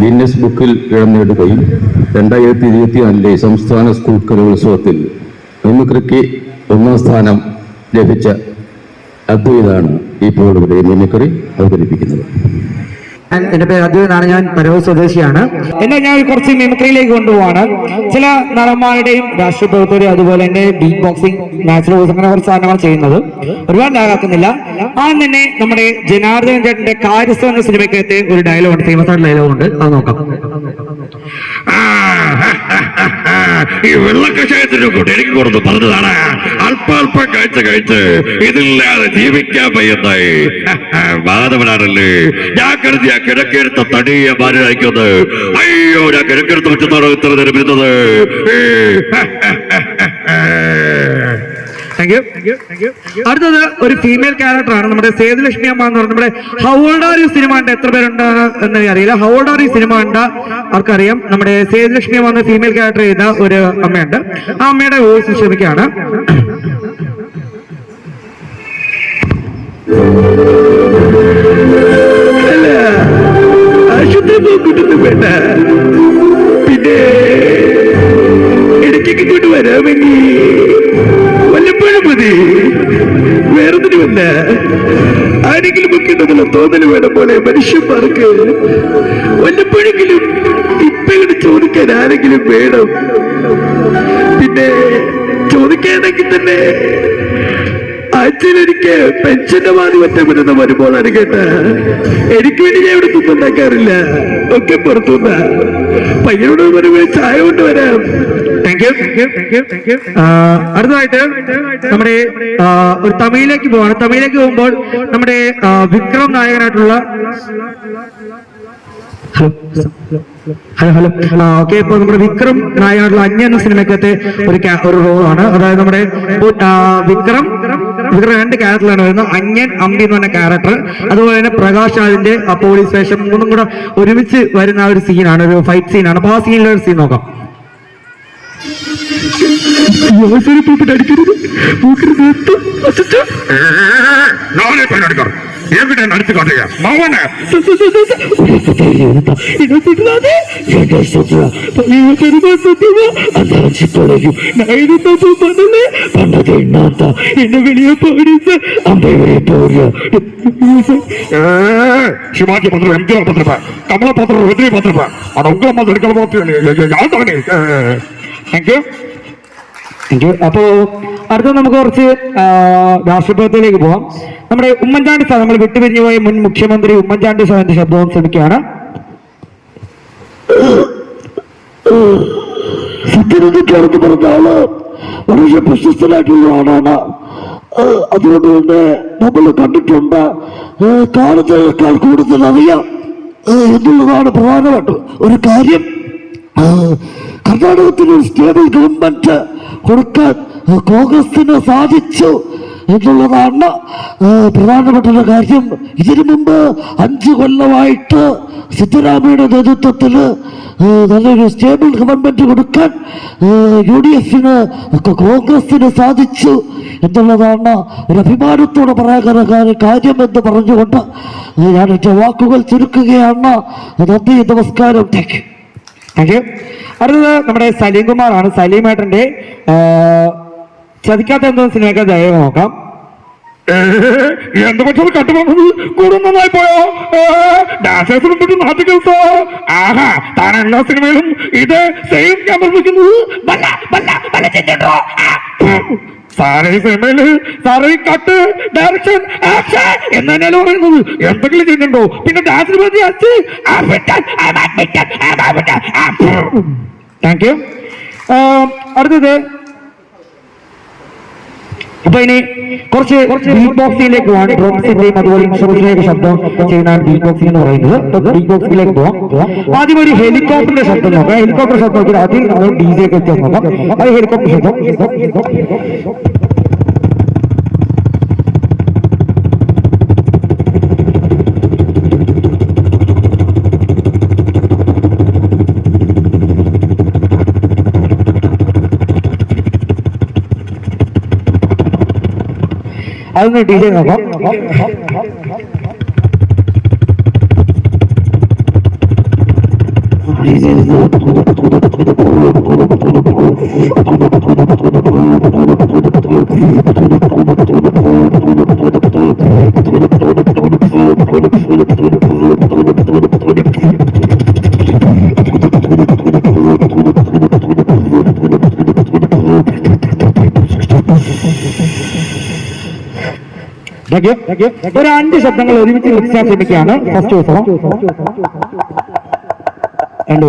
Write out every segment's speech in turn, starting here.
Guinness ബുക്കിൽ ഇടം നേടുകയും രണ്ടായിരത്തി ഇരുപത്തിനാലിലെ സംസ്ഥാന സ്കൂൾ കലോത്സവത്തിൽ മിമിക്രിക്ക് ഒന്നാം സ്ഥാനം ലഭിച്ച അദ്വൈതാണ് ഇപ്പോൾ ഇവിടെ മിമിക്രി അവതരിപ്പിക്കുന്നത്. എന്റെ പേര് അദ്വൈ എന്നാണ് ഞാൻ പരവൂർ സ്വദേശിയാണ്. എന്നെ ഞാൻ കുറച്ച് മിമിക്രിയിലേക്ക് കൊണ്ടുപോവാണ്. ചില നടന്മാരുടെയും രാഷ്ട്രീയ പ്രവർത്തകരും അതുപോലെ തന്നെ ബീറ്റ് ബോക്സിംഗ് നാച്ചുറൽ ബോക്സ് അങ്ങനെ കുറച്ച് സാധനങ്ങൾ ചെയ്യുന്നത് ഒരുപാട് ലാഗാക്കുന്നില്ല ആ തന്നെ നമ്മുടെ ജനാർദ്ദനൻ ചേട്ടന്റെ കാര്യസ്ഥ എന്ന സിനിമയ്ക്കകത്ത് ഒരു ഡയലോഗ് ഉണ്ട്. ഫേമസ് ആയിട്ട് ഡയലോഗ് ഉണ്ട്. അത് നോക്കാം. ഈ വെള്ളക്കഷായത്തിന്റെ കൂടെ എനിക്ക് കൊടുത്ത് പറഞ്ഞതാണ്. അല്പാൽപ്പം കഴിച്ച കഴിച്ച് ഇതില്ലാതെ ജീവിക്കാൻ പയ്യത്തായി മാധവനാണല്ലേ ഞാൻ കരുതിയ കിഴക്കെടുത്ത തടിയ മാനായിരിക്കുന്നത് അയ്യോ ഞാൻ കിഴക്കെടുത്ത് വെച്ചെന്നാണോ ഇത്ര യു അടുത്തത് ഒരു ഫീമെയിൽ ക്യാരക്ടറാണ് നമ്മുടെ സേതുലക്ഷ്മി അമ്മ എന്ന് പറഞ്ഞ നമ്മുടെ ഹൗൾഡാർ ഈ സിനിമ ഉണ്ട്. എത്ര പേരുണ്ട് എന്ന് അറിയില്ല. ഹൗൾഡാർ ഈ സിനിമ ഉണ്ട്. ആർക്കറിയാം. നമ്മുടെ സേതുലക്ഷ്മി അമ്മ എന്ന ഫീമെയിൽ ക്യാരക്ടർ ചെയ്ത ഒരു അമ്മയുണ്ട്. ആ അമ്മയുടെ വോയിസ് ശ്രമിക്കുകയാണ്. വേണ്ട. പിന്നെ ഇടയ്ക്കൊക്കെ ഇങ്ങോട്ട് വരാമെങ്കിൽ വല്ലപ്പോഴും മതി. വേറൊന്നിനുമല്ല ആരെങ്കിലും ഒക്കെ ഉണ്ടെന്നുള്ള തോന്നൽ വേണം പോലെ മനുഷ്യന്മാർക്ക്. വല്ലപ്പോഴെങ്കിലും ഇപ്പൊ ഇങ്ങനെ ചോദിക്കാൻ ആരെങ്കിലും വേണം. പിന്നെ ചോദിക്കാണെങ്കിൽ തന്നെ ആഴ്ചയിലൊരിക്കൽ പെൻഷന്റെ വാതി പറ്റാൻ പറ്റുന്ന വരുമ്പോഴാണ് കേട്ട എനിക്ക് വേണ്ടി ഞാൻ ഇവിടെ തുപ്പുണ്ടാക്കാറില്ല ഒക്കെ പുറത്തുനിന്ന. പയ്യനോട് വരുമ്പോൾ ചായ കൊണ്ടുവരാം. വരാം അടുത്തതായിട്ട് നമ്മുടെ ഒരു തമിഴിലേക്ക് പോവാണ്. തമിഴിലേക്ക് പോകുമ്പോൾ നമ്മുടെ വിക്രം നായകനായിട്ടുള്ള ഹലോ ഹലോ ഹലോ ഓക്കെ ഇപ്പൊ നമ്മുടെ വിക്രം നായകനായിട്ടുള്ള അന്യ എന്ന സിനിമക്കത്തെ ഒരു ഒരു റോൾ ആണ്. അതായത് നമ്മുടെ വിക്രം വിക്രം രണ്ട് ക്യാരക്ടറിലാണ് വരുന്നത്. അന്യൻ അമ്പി എന്ന് പറഞ്ഞ ക്യാരക്ടർ അതുപോലെ തന്നെ പ്രകാശ് രാജിന്റെ പോലീസ് സ്റ്റേഷൻ മൂന്നും കൂടെ ഒരുമിച്ച് വരുന്ന ഒരു സീനാണ് ഒരു ഫൈറ്റ് സീനാണ് അപ്പൊ ആ സീനിലെ ഒരു സീൻ നോക്കാം. சரி போட்டு அடிக்கிறது? நானே போய் நடிக்கிறேன். என்கிட்ட நடிச்சு காட்டுங்க மகனே என்ன சொல்றாதே என்ன சொல்றா? பெருமா சத்தியமா அந்த அஞ்சு பழகும் நான் என்ன தப்பு பண்ணல பண்ணது என்ன தான் என்ன வெளியே போடுது அம்பை வெளியே போடுறா சிவாஜி பத்திரம் எம்ஜிஆர் பத்திருப்பேன் கமலா பத்திரம் ரஜினி பத்திருப்பேன் ஆனா உங்களை மாதிரி எடுக்கிற பார்த்து யார் தானே தேங்க்யூ താങ്ക് യു അപ്പോ അടുത്ത നമുക്ക് കുറച്ച് രാഷ്ട്രപതിയിലേക്ക് പോവാം. നമ്മുടെ ഉമ്മൻചാണ്ടി സാർ നമ്മൾ വിട്ടുപിരിഞ്ഞു പോയ മുൻ മുഖ്യമന്ത്രി ഉമ്മൻചാണ്ടി സാറിന്റെ ശബ്ദവും ശ്രമിക്കുകയാണ്. സത്യനന്ദിക്കാണെന്ന് പറഞ്ഞ ആൾ വളരെ പ്രശസ്തനായിട്ടുള്ള ആളാണ്. അതുകൊണ്ട് തന്നെ നമ്മൾ കണ്ടിട്ടുണ്ട് കാണുന്നതിനേക്കാൾ കൂടുതൽ അറിയാം എന്നുള്ളതാണ് പ്രധാനമായിട്ട് ഒരു കാര്യം. കർണാടകത്തിലെ സ്റ്റേബിൾ ഗവൺമെന്റ് കൊടുക്കാൻ കോൺഗ്രസിന് സാധിച്ചു എന്നുള്ളതാണ് പ്രധാനപ്പെട്ട ഒരു കാര്യം. ഇതിനു മുമ്പ് അഞ്ചു കൊല്ലമായിട്ട് സിദ്ധരാമയുടെ നേതൃത്വത്തിൽ നല്ലൊരു സ്റ്റേബിൾ ഗവൺമെന്റ് കൊടുക്കാൻ യു ഡി എഫിന് കോൺഗ്രസിന് സാധിച്ചു എന്നുള്ളതാണ് ഒരു അഭിമാനത്തോടെ പറയാൻ കാര്യം എന്ന് പറഞ്ഞുകൊണ്ട് ഞാൻ എന്റെ വാക്കുകൾ ചുരുക്കുകയാണ്. നന്ദി നമസ്കാരം. Thank you. Thank you. അടുത്തത് നമ്മുടെ സലീം കുമാറാണ്. സലീം ഏട്ടന്റെ ചതിക്കാത്ത എന്തോ സിനിമയൊക്കെ ദയവ് നോക്കാം. എന്ത് പക്ഷേ കട്ടുപോകുന്നത് കൂടുന്നതായി പോയോ? ഡാൻസേഴ്സിനും ആഹാ താൻ എല്ലാ സിനിമയിലും ഇത് സെയിം ക്യാമറ സാറേ സിനിമയിൽ സാറേ കട്ട് ഡയറക്ഷൻ ആക്ഷൻ എന്ന് പറയുന്നത്? എന്തെങ്കിലും ചെയ്യുന്നുണ്ടോ പിന്നെ ഡാൻസിന് പറ്റി താങ്ക് യു അടുത്തത്. ഇപ്പൊ ഇനി കുറച്ച് ബീറ്റ് ബോക്സിംഗിലേക്ക് പോവാണ്. ഡ്രംസിന്റെയും അതുപോലെ ഇൻസ്ട്രുമെന്റിലേക്ക് ശബ്ദം ചെയ്യുന്ന ബീറ്റ് ബോക്സിംഗ് എന്ന് പറയുന്നത്. ബീറ്റ് ബോക്സിലേക്ക് പോവാം. ആദ്യം ഒരു ഹെലികോപ്റ്ററിന്റെ ശബ്ദം നോക്കാം. ഹെലികോപ്റ്റർ ശബ്ദം നോക്കി ആദ്യം ഡി ജെ ഒക്കെ നോക്കാം. അത് ഹെലികോപ്റ്റർ ശബ്ദം. അതൊന്ന് ഡി ജെ ഒരു അഞ്ച് ശബ്ദങ്ങൾ ഒരുമിച്ച് ലഭിക്കാൻ ശ്രമിക്കുകയാണ്. ഫസ്റ്റ് ദിവസം രണ്ട്.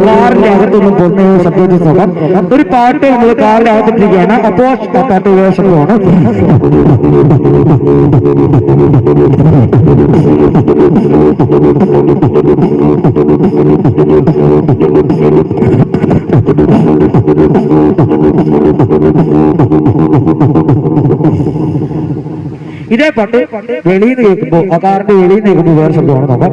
കാറിന്റെ അകത്തൊന്നും ശബ്ദത്തിൽ നോക്കാം ഒരു പാട്ട് നമ്മൾ കാറിന്റെ അകത്തിട്ടിരിക്കുകയാണ് അപ്പോ പാട്ട് വേഷമാണ് ഇതേ പാട്ട് വെളിയിൽ നിന്ന് കേൾക്കുമ്പോ ആ കാറിന്റെ വെളിയിൽ നിന്ന് കേൾക്കുമ്പോൾ വേറെ ശബ്ദമാണ് നോക്കാം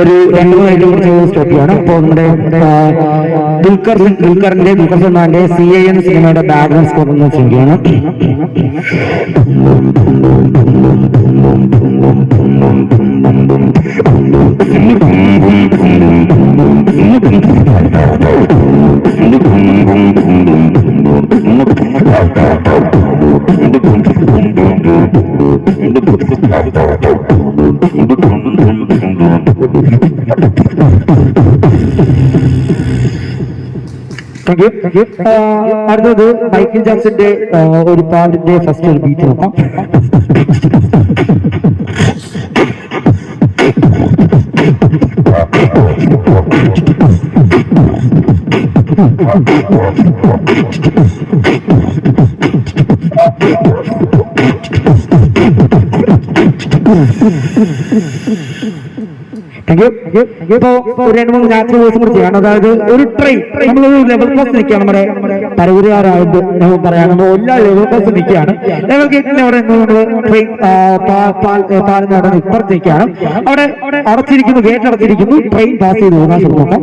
ഒരു രണ്ട് മൂന്ന് കൂടി സ്റ്റോപ്പ് ചെയ്യാണ്. അപ്പോൾ നമ്മുടെ ദുൽഖർ സിംഗ് ദുൽഖറിന്റെ ദുൽഖർ സൽമാന്റെ സി ഐ എൻ സിനിമയുടെ ബാക്ക്ഗ്രൗണ്ട് സ്കോർ എന്ന് ചെയ്യുകയാണ് യു അടുത്തത് മൈക്കിൾ ജാക്സന്റെ ആ, ഒരു പാട്ടിന്റെ ഫസ്റ്റ് ഒരു ബീറ്റ് നോക്കാം. Thank യു ഇപ്പോ രണ്ട് മൂന്ന് കൂടി ചെയ്യാണ്. അതായത് ഒരു ട്രെയിൻ നമ്മളൊരു ലെവൽ ക്ലാസ് നിൽക്കുകയാണ് നമ്മുടെ പരവൂരുകാരായത് പറയാം നമ്മൾ എല്ലാ ലെവൽ ക്ലാസ് നിൽക്കുകയാണ്. ലെവൽ ഗേറ്റിന്റെ അവിടെ ട്രെയിൻ പാലിന് അവിടെ ഇപ്പുറത്ത് അവിടെ അടച്ചിരിക്കുന്നു ഗേറ്റ് അടച്ചിരിക്കുന്നു. ട്രെയിൻ പാസ് ചെയ്ത് പോകാൻ നോക്കാം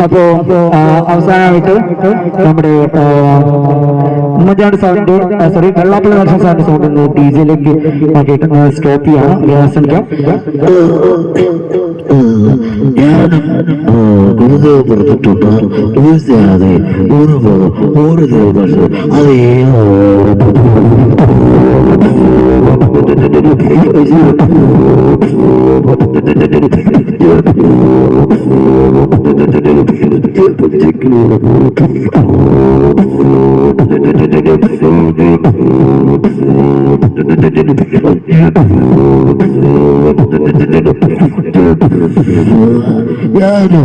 അപ്പോ അവസാനമായിട്ട് നമ്മുടെ ഉമ്മൻചാണ്ടി സാറിന്റെ സോറി വെള്ളാപ്പള്ളി നരസിംഹ സാറിന്റെ സൗണ്ട് ഡി ജെയിലേക്ക് നോക്കിയിട്ട് സ്റ്റോപ്പ് ചെയ്യാം ശ്രമിക്കാം ഞാനും ഗുരുദേവ് പറഞ്ഞിട്ടുണ്ട് തീർച്ചയാതെ ഒരു ഒരു ദിവസം അതേ ഞാനും